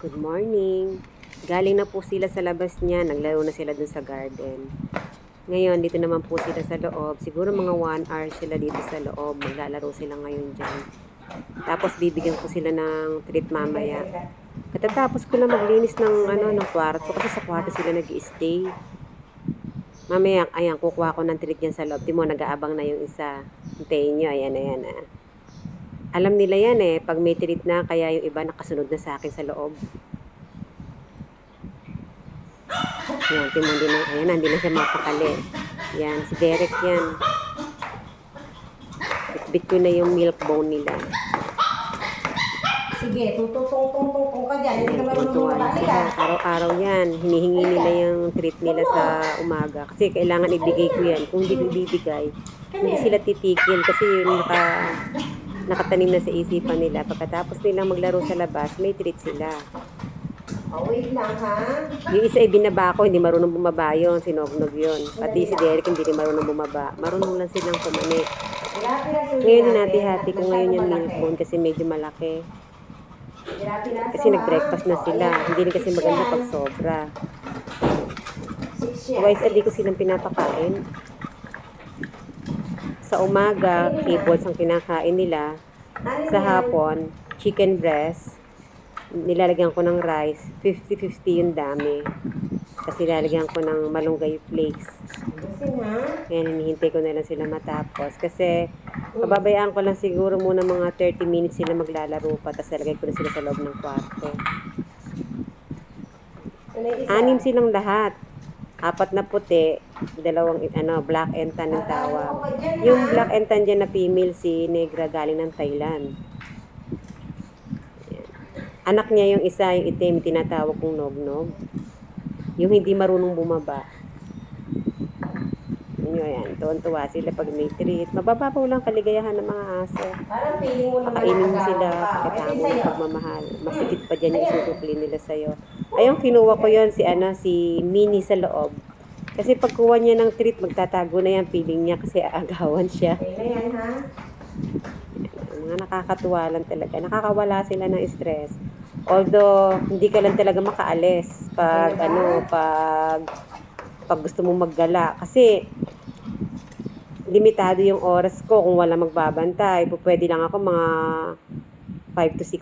Good morning. Galing na po sila sa labas niya. Naglaro na sila dun sa garden. Ngayon, dito naman po sila sa loob. Siguro mga 1 hour sila dito sa loob. Maglalaro sila ngayon dyan. Tapos bibigyan ko sila ng treat mamaya. Katatapos ko na maglinis ng ano ng kwarto kasi sa kwarto sila nag stay Mamaya, ayan, kukuha ko ng treat yan sa loob. Timo, nag-aabang na yung isa. Hintayin nyo, ayan, ayan, ah. Alam nila yan eh, pag may treat na, kaya yung iba nakasunod na sa akin sa loob. Yan, Timo, hindi na, ayan, hindi na siya mapakali. Yan, si Derek yan. Bitbit ko na yung milk bone nila. Sige, Ayan, ah. Araw-araw yan. Hinihingi nila yung treat nila sa umaga. Kasi kailangan ibigay ko yan. Kung hindi ko ibibigay, hindi sila titigil. Kasi yun naka, nakatanim na sa isipan nila. Pagkatapos nilang maglaro sa labas, may treat sila. Oh, wait lang ha. Yung isa ibinaba ko, hindi marunong bumaba yun. Sinognog yun. Pati si Derek hindi rin marunong bumaba. Marunong lang silang pumanik. Ngayon hinati-hati ko ngayon yung milk bone kasi medyo malaki. Kasi nag-breakfast na sila. Hindi rin kasi maganda pag sobra. A day ko silang pinapakain. Sa umaga, kibbles ang kinakain nila. Sa hapon, chicken breast. Nilalagyan ko ng rice. 50-50 yung dami. Kasi nilalagyan ko ng malunggay flakes. Yan, hinihintay ko na lang sila matapos. Kasi, pababayaan ko lang siguro muna mga 30 minutes sila maglalaro pa. Tapos lalagay ko na sila sa loob ng kwarto. Ano? Anim silang lahat. Apat na puti, dalawang ano, black and tan ang tawag. Yung black and tan dyan na female si Negra galing ng Thailand. Anak niya yung isa, yung itim, tinatawag kong nog-nog. Yung hindi marunong bumaba. Yun yun, yan. Tuwan-tuwa sila pag may treat. Mabababaw lang kaligayahan ng mga aso. Mo Pakainin mo sila, ka. pagkatamo Pwede ng sa'yo. pagmamahal. Masikip pa dyan yung isusupli nila sa'yo. Ayun, kinuha ko yon si, ano, si Minnie sa loob. Kasi pagkuha niya ng treat, magtatago na yan, feeling niya kasi aagawan siya. Okay na yan ha? Mga nakakatuwa lang talaga. Nakakawala sila ng stress. Although, hindi ka lang talaga makaalis pag, ano, pag, pag gusto mo maggala. Kasi, limitado yung oras ko kung wala magbabantay. Pwede lang ako mga 5 to 6